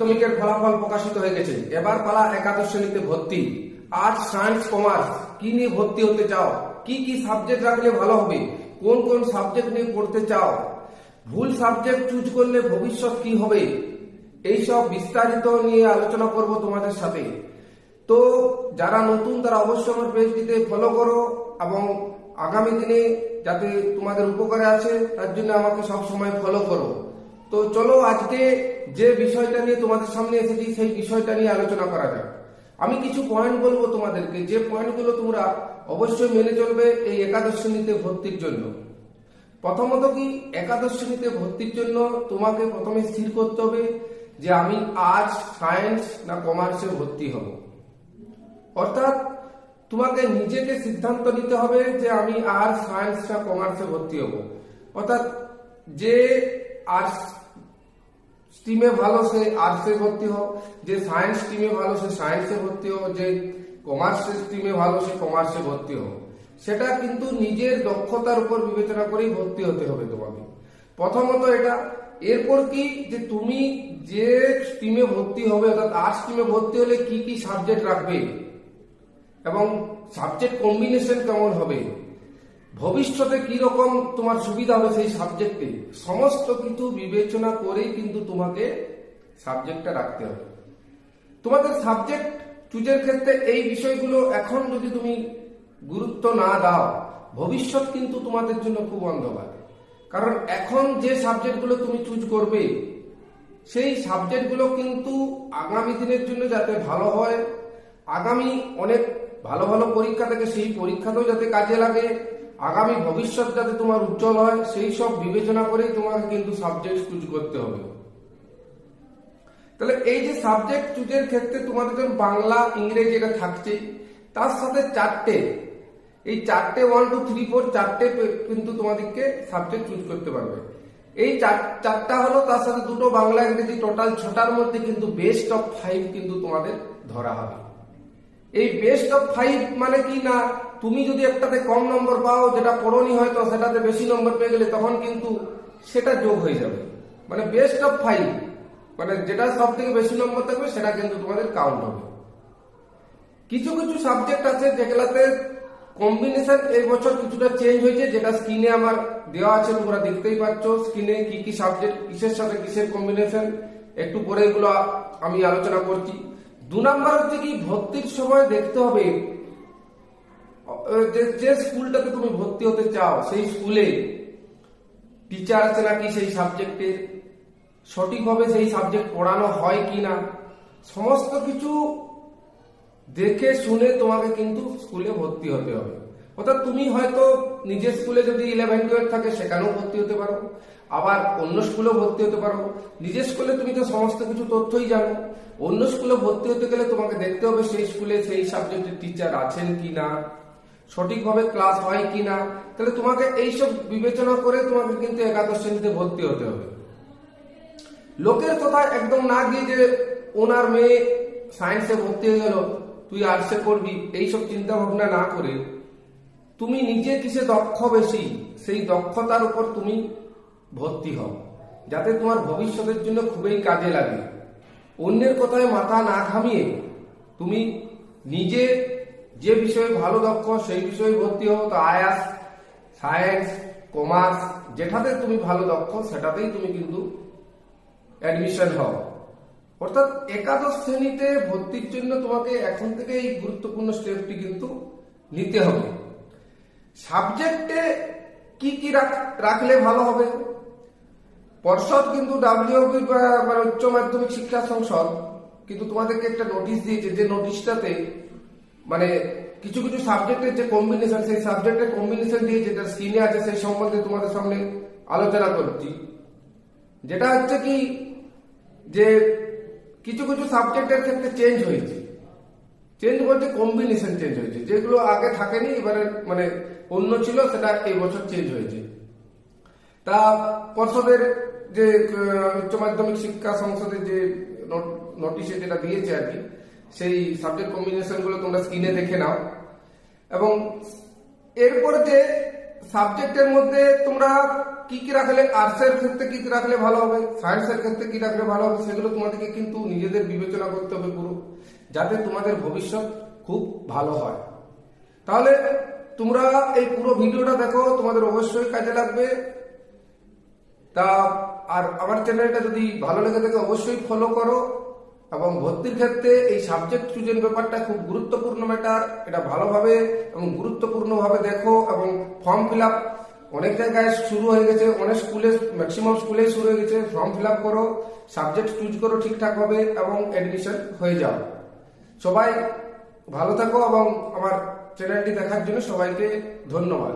মাধ্যমিকের ফলাফল প্রকাশিত হয়ে গেছে। এবার পালা একাদশ শ্রেণীতে ভর্তি। আর্টস সায়েন্স কমার্স কি নিয়ে ভর্তি হতে চাও? কি কি সাবজেক্ট রাখলে ভালো হবে? কোন কোন সাবজেক্ট নিয়ে পড়তে চাও? ভুল সাবজেক্ট চুজ করলে ভবিষ্যৎ কি হবে? এইসব বিস্তারিত নিয়ে আলোচনা করব তোমাদের সাথে। তো যারা নতুন, তারা অবশ্যই আমার পেজটিতে ফলো করো এবং আগামী দিনে যাতে তোমাদের উপকারে আছে তার জন্য আমাকে সব সময় ফলো করো। তো চলো আজকে যে বিষয়টা নিয়ে তোমাদের সামনে এসেছি, সেই বিষয়টা নিয়ে আলোচনা করা যাক। আমি কিছু পয়েন্ট বলব তোমাদেরকে। যে পয়েন্টগুলো তোমরা অবশ্যই মেনে চলবে এই একাদশ শ্রেণীতে ভর্তির জন্য। প্রথমত কি, একাদশ শ্রেণীতে ভর্তির জন্য তোমাকে প্রথমে স্থির করতে হবে যে আমি আর্টস সায়েন্স না কমার্সে ভর্তি হব। অর্থাৎ তোমাকে নিজেকে সিদ্ধান্ত নিতে হবে যে আমি আর্টস সায়েন্স না কমার্সে ভর্তি হব। অর্থাৎ যে আর্টস স্ট্রিমে ভালো, সে আর্টসে ভর্তি হও। যে সায়েন্স স্ট্রিমে ভালো, সে সায়েন্সে ভর্তি হও। যে কমার্স স্ট্রিমে ভালো, সে কমার্সে ভর্তি হও। সেটা কিন্তু নিজের দক্ষতার উপর বিবেচনা করেই ভর্তি হতে হবে তোমাকে। প্রথমত এটা, এরপর কি, যে তুমি যে স্ট্রিমে ভর্তি হবে, অর্থাৎ আর্টস স্ট্রিমে ভর্তি হলে কি কি সাবজেক্ট রাখবে? এবং সাবজেক্ট কম্বিনেশন কেমন হবে? ভবিষ্যতে কি রকম তোমার সুবিধা হবে সেই সাবজেক্টে সমস্ত কিছু বিবেচনা করেই কিন্তু তোমাকে সাবজেক্টটা রাখতে হবে। তোমাদের সাবজেক্ট চুজের ক্ষেত্রে এই বিষয়গুলো এখন যদি তুমি গুরুত্ব না দাও, ভবিষ্যৎ কিন্তু তোমাদের জন্য খুব অন্ধকার। কারণ এখন যে সাবজেক্টগুলো তুমি চুজ করবে, সেই সাবজেক্টগুলো কিন্তু আগামী দিনের জন্য যাতে ভালো হয়, আগামী অনেক ভালো ভালো পরীক্ষা থেকে সেই পরীক্ষাতেও যাতে কাজে লাগে আগামী ভবিষ্যৎ যাতে তোমার উজ্জ্বল হয়, সেই সব বিবেচনা করেই তোমাকে কিন্তু সাবজেক্ট চুজ করতে হবে। তাহলে এই যে সাবজেক্ট চুজের ক্ষেত্রে তোমাদের যেমন বাংলা, ইংরেজি এটা থাকছে তার সাথে চারটে, এই চারটে ওয়ান টু থ্রি ফোর চারটে কিন্তু তোমাদেরকে সাবজেক্ট চুজ করতে পারবে। এই চার- চারটা হলো তার সাথে দুটো বাংলা, ইংরেজি টোটাল ছটার মধ্যে কিন্তু বেস্ট অফ ফাইভ কিন্তু তোমাদের ধরা হবে। এই বেস্ট অফ ফাইভ মানে কি না? তুমি যদি একটাতে কম নম্বর পাও, যেটা পড়নি হয়তো সেটাতে বেশি নম্বর পেয়ে গেলে তখন কিন্তু সেটা যোগ হয়ে যাবে। মানে বেস্ট অফ ফাইভ মানে যেটা সব থেকে বেশি নম্বর থাকবে, সেটা কিন্তু তোমাদের কাউন্ট হবে। কিছু কিছু সাবজেক্ট আছে যেগুলাতে কম্বিনেশন এই বছর কিছুটা চেঞ্জ হয়েছে, যেটা স্ক্রিনে আমার দেওয়া আছে, তোমরা দেখতেই পাচ্ছ। স্ক্রিনে কি কি সাবজেক্ট কিসের সাথে কিসের কম্বিনেশন একটু পরে এগুলো আমি আলোচনা করছি। দু নম্বর হচ্ছে কি, ভর্তির সময় দেখতে হবে, যে স্কুলটাতে তুমি ভর্তি হতে চাও, সেই স্কুলে টিচার আছে নাকি সেই সাবজেক্টের সঠিকভাবে সেই সাবজেক্ট পড়ানো হয় কি না সমস্ত কিছু দেখে শুনে তোমাকে কিন্তু স্কুলে ভর্তি হতে হবে। অর্থাৎ তুমি হয়তো নিজের স্কুলে যদি ইলেভেন টুয়েলভ থাকে, সেখানেও ভর্তি হতে পারো। আবার অন্য স্কুলেও ভর্তি হতে পারো। নিজের স্কুলে তুমি তো সমস্ত কিছু তথ্যই জানো। অন্য স্কুলে ভর্তি হতে গেলে তোমাকে দেখতে হবে সেই স্কুলে সেই সাবজেক্টের টিচার আছেন কি না সঠিকভাবে ক্লাস হয় কি না তাহলে তোমাকে এইসব বিবেচনা করে তোমাকে কিন্তু একাদশ শ্রেণীতে ভর্তি হতে হবে। লোকের কথা একদম না গিয়ে যে ওনার মেয়ে সায়েন্সে ভর্তি হয়ে গেল, তুই আর্টসে করবি এইসব চিন্তা ভাবনা না করে তুমি নিজে কিসে দক্ষ বেশি, সেই দক্ষতার উপর তুমি ভর্তি হও। যাতে তোমার ভবিষ্যতের জন্য খুবই কাজে লাগে। অন্যের কথায় মাথা না ঘামিয়ে তুমি নিজে যে বিষয়ে ভালো দক্ষ, সেই বিষয়ে ভর্তি হও। তো আয়াস, সায়েন্স, কমার্স, যেটাতে তুমি ভালো দক্ষ, সেটাতেই তুমি কিন্তু অ্যাডমিশন হও। অর্থাৎ একাদশ শ্রেণীতে ভর্তির জন্য তোমাকে এখন থেকে এই গুরুত্বপূর্ণ স্টেপটি কিন্তু নিতে হবে। সাবজেক্টে কি কি রাখ- রাখলে ভালো হবে? পর্ষদ কিন্তু ডাব্লিউবি মানে উচ্চ মাধ্যমিক শিক্ষা সংসদ, কিন্তু তোমাদেরকে একটা নোটিশ দিয়েছে যে নোটিশটাতে মানে কিছু কিছু সাবজেক্টের যে কম্বিনেশন সেই সাবজেক্টের কম্বিনেশন দিয়ে যেটা স্ক্রিনে আছে সেই সম্বন্ধে তোমাদের সামনে আলোচনা করছি। যেটা হচ্ছে কি, যে কিছু কিছু সাবজেক্টের ক্ষেত্রে চেঞ্জ হয়েছে। চেঞ্জ বলতে কম্বিনেশন চেঞ্জ হয়েছে। যেগুলো আগে থাকেনি, এবারে মানে অন্য ছিল, সেটা এই বছর চেঞ্জ হয়েছে। তা পর্ষদের যে উচ্চ মাধ্যমিক শিক্ষা সংসদের যে নোটিশে যেটা দিয়েছে আর কি, সেই সাবজেক্ট কম্বিনেশনগুলো তোমরা স্ক্রিনে দেখে নাও। এবং এরপরে যে সাবজেক্টের মধ্যে তোমরা কি কি রাখলে আর্টসের ক্ষেত্রে কি কি রাখলে ভালো হবে সায়েন্সের ক্ষেত্রে কি রাখলে ভালো হবে, সেগুলো তোমাদেরকে কিন্তু নিজেদের বিবেচনা করতে হবে পুরো। যাতে তোমাদের ভবিষ্যৎ খুব ভালো হয়। তাহলে তোমরা এই পুরো ভিডিওটা দেখো, তোমাদের অবশ্যই কাজে লাগবে। তা, আর আমার চ্যানেলটা যদি ভালো লেগে থাকে, অবশ্যই ফলো করো। এবং ভর্তির ক্ষেত্রে এই সাবজেক্ট চুজের ব্যাপারটা খুব গুরুত্বপূর্ণ ম্যাটার এটা ভালোভাবে এবং গুরুত্বপূর্ণভাবে দেখো এবং ফর্ম ফিল অনেক জায়গায় শুরু হয়ে গেছে, অনেক স্কুলে ম্যাক্সিমাম স্কুলে শুরু হয়ে গেছে। ফর্ম ফিল করো সাবজেক্ট চুজ করো ঠিকঠাক ভাবে এবং অ্যাডমিশন হয়ে যাও। সবাই ভালো থাকো এবং আমার চ্যানেলটি দেখার জন্য সবাইকে ধন্যবাদ।